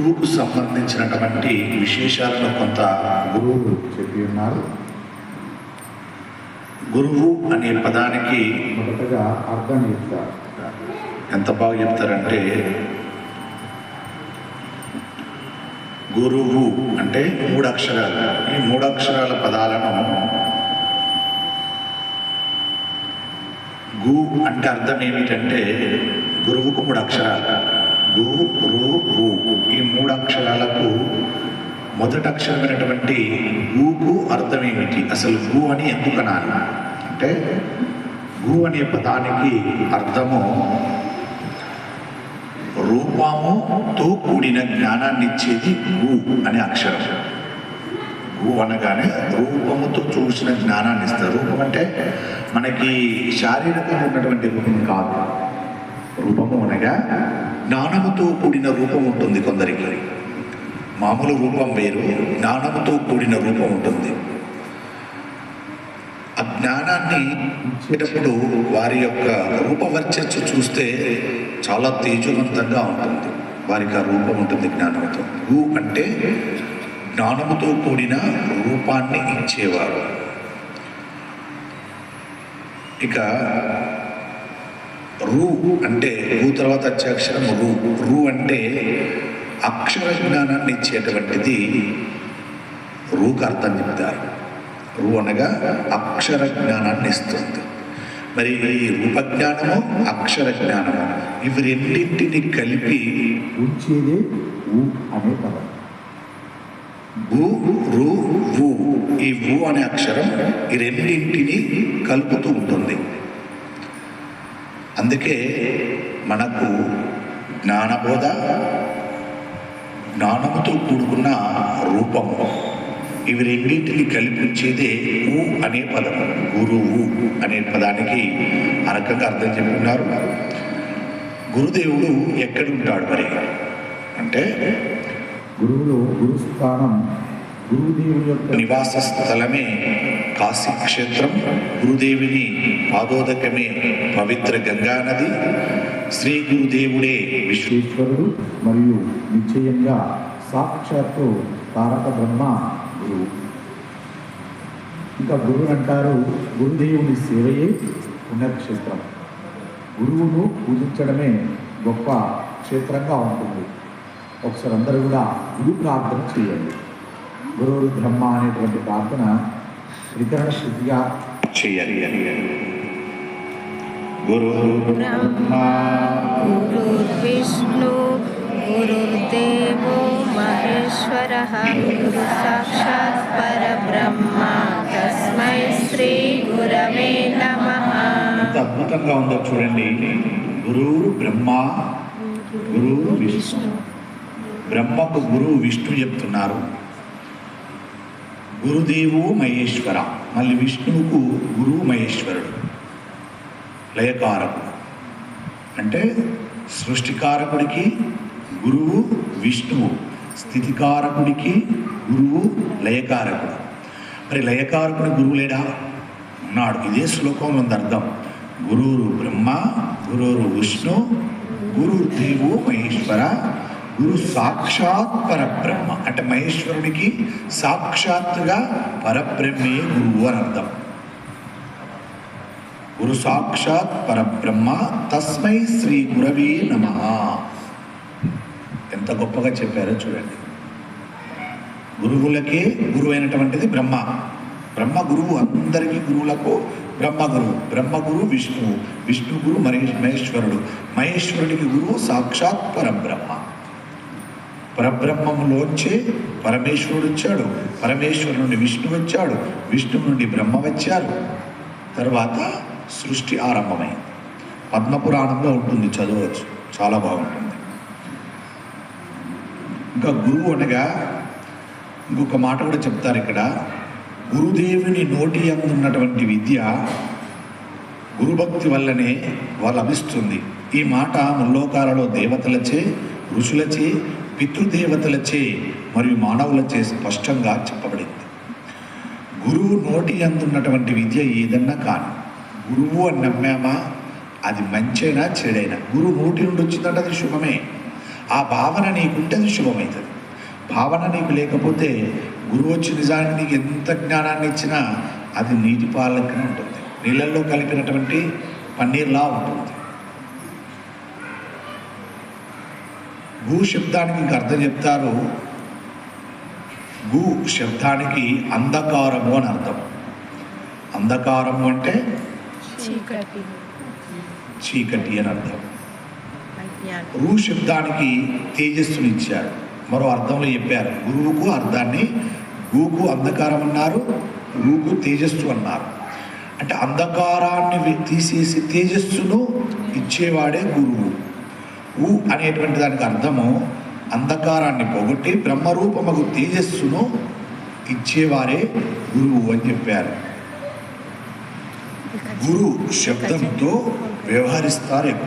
గురువుకు సంబంధించినటువంటి విశేషాలను కొంత గురువులు చెప్పి ఉన్నారు. గురువు అనే పదానికి మొదటగా అర్థం చెప్తారు. ఎంత బాగా చెప్తారంటే గురువు అంటే మూడు అక్షరాలు ఈ మూడు అక్షరాల పదాలను గు అంటే అర్థం ఏమిటంటే గురువుకు మూడు అక్షరాలు గు రు వు ఈ మూడు అక్షరాలకు మొదటి అక్షరమైనటువంటి గుకు అర్థం ఏమిటి అసలు గు అని ఎందుకు అనాలి? అంటే గు అనే పదానికి అర్థము రూపముతో కూడిన జ్ఞానాన్ని ఇచ్చేది గు అనే అక్షరం. గు అనగానే రూపముతో చూసిన జ్ఞానాన్ని ఇస్తారు. రూపం అంటే మనకి శారీరకంగా ఉన్నటువంటి రూపం కాదు. రూపము అనగా జ్ఞానముతో కూడిన రూపం ఉంటుంది కొందరికి. మామూలు రూపం వేరు జ్ఞానముతో కూడిన రూపం ఉంటుంది. ఆ జ్ఞానాన్ని ఇచ్చేటప్పుడు వారి యొక్క రూపవర్చస్సు చూస్తే చాలా తేజవంతంగా ఉంటుంది. వారికి ఆ రూపం ఉంటుంది జ్ఞానంతో రూ అంటే జ్ఞానముతో కూడిన రూపాన్ని ఇచ్చేవారు. ఇక రు అంటే రు తర్వాత వచ్చే అక్షరం రు. రు అంటే అక్షర జ్ఞానాన్ని ఇచ్చేటువంటిది రూకు అర్థం చెప్తారు రు అనగా అక్షర జ్ఞానాన్ని ఇస్తుంది. మరి ఈ రూపజ్ఞానము అక్షర జ్ఞానము ఇవి రెండింటిని కలిపి ఉంచేదే ఊ అనే పదం. గు రు వు. ఈ వు అనే అక్షరం ఈ రెండింటిని కలుపుతూ ఉంటుంది. అందుకే మనకు జ్ఞానబోధ జ్ఞానముతో కూడుకున్న రూపము ఇవి రెండింటిని కల్పించేదే ఊ అనే పదం. గురువు అనే పదానికి ఆ రకంగా అర్థం చెప్పుకున్నారు. గురుదేవుడు ఎక్కడుంటాడు మరి? అంటే గురువులు గురుస్థానం గురుదేవుని యొక్క నివాస స్థలమే కాశీ క్షేత్రం గురుదేవిని పాదోదకమే పవిత్ర గంగా నది శ్రీ గురుదేవుడే విశ్వేశ్వరుడు మరియు నిశ్చయంగా సాక్షాత్తు తారక బ్రహ్మ గురువు. ఇంకా గురువు అంటారు గురుదేవుని సేవయే పుణ్యక్షేత్రం. గురువును పూజించడమే గొప్ప క్షేత్రంగా ఉంటుంది. ఒకసారి అందరూ కూడా గురు ప్రార్థన చేయండి. గురువు బ్రహ్మ అనేటువంటి ప్రార్థన త్రికరణ శుద్ధిగా చేయాలి గురు బ్రహ్మ గురు మహేశ్వర గురు సాక్షాత్ పరబ్రహ్మ తస్మై శ్రీ గురవే నమ అద్భుతంగా ఉందో చూడండి. గురు బ్రహ్మ గురు విష్ణు బ్రహ్మకు గురువు విష్ణు చెప్తున్నారు. గురుదేవు మహేశ్వర. మళ్ళీ విష్ణువుకు గురువు మహేశ్వరుడు. లయకారకుడు. అంటే సృష్టికారకుడికి గురువు విష్ణువు. స్థితికారకుడికి గురువు లయకారకుడు. మరి లయకారకుడి గురువు లేడా? ఉన్నాడు. ఇదే శ్లోకం ఉంది అర్థం. గురువురు బ్రహ్మ గురువురు విష్ణు గురు దేవు మహేశ్వర గురు సాక్షాత్ పరబ్రహ్మ. అంటే మహేశ్వరుడికి సాక్షాత్తుగా పరబ్రహ్మే గురువు అని అర్థం. గురు సాక్షాత్ పరబ్రహ్మ తస్మై శ్రీ గురవే నమ. ఎంత గొప్పగా చెప్పారో చూడండి. గురువులకే గురువు అయినటువంటిది బ్రహ్మ. బ్రహ్మ గురువు అందరికీ గురువులకు బ్రహ్మ గురువు. బ్రహ్మ గురువు విష్ణువు. విష్ణు గురు మహేశ్వరుడు. మహేశ్వరుడికి గురువు సాక్షాత్ పరబ్రహ్మ. పరబ్రహ్మములోంచి పరమేశ్వరుడు వచ్చాడు పరమేశ్వరు నుండి విష్ణు వచ్చాడు. విష్ణువు నుండి బ్రహ్మ వచ్చారు. తర్వాత సృష్టి ఆరంభమైంది. పద్మపురాణంలో ఉంటుంది చదవచ్చు. చాలా బాగుంటుంది. ఇంకా గురువు అనగా ఇంకొక మాట కూడా చెప్తారు ఇక్కడ. గురుదేవుని నోటి అందున్నటువంటి విద్య గురుభక్తి వల్లనే వాళ్ళు లభిస్తుంది ఈ మాట ముల్లోకాలలో దేవతలచే ఋషులచే పితృదేవతలచే మరియు మానవులచే స్పష్టంగా చెప్పబడింది. గురువు నోటి అందున్నటువంటి విద్య ఏదన్నా కానీ గురువు అని నమ్మామా? అది మంచైనా చెడైనా. గురువు నోటి నుండి వచ్చిందంటే అది శుభమే. ఆ భావన నీకుంటే అది శుభమవుతుంది భావన నీకు లేకపోతే గురువు వచ్చి నిజానికి నీకు ఎంత జ్ఞానాన్ని ఇచ్చినా అది నీటి పాలకనే ఉంటుంది. నీళ్ళల్లో కలిపినటువంటి పన్నీర్లా ఉంటుంది. భూ శబ్దానికి ఇంక అర్థం చెప్తారు. గు శబ్దానికి అంధకారము అని అర్థం. అంధకారము అంటే చీకటి. చీకటి అని అర్థం. రు శబ్దానికి తేజస్సుని ఇచ్చారు. మరో అర్థంలో చెప్పారు. గురువుకు అర్థాన్ని గూకు అంధకారం అన్నారు రూకు తేజస్సు అన్నారు. అంటే అంధకారాన్ని తీసేసి తేజస్సును ఇచ్చేవాడే గురువు. ఊ అనేటువంటి దానికి అర్థము అంధకారాన్ని పోగొట్టి బ్రహ్మరూపమగు తేజస్సును ఇచ్చేవారే గురువు అని చెప్పారు. గురు శబ్దంతో వ్యవహరిస్తారు ఎక్కువ.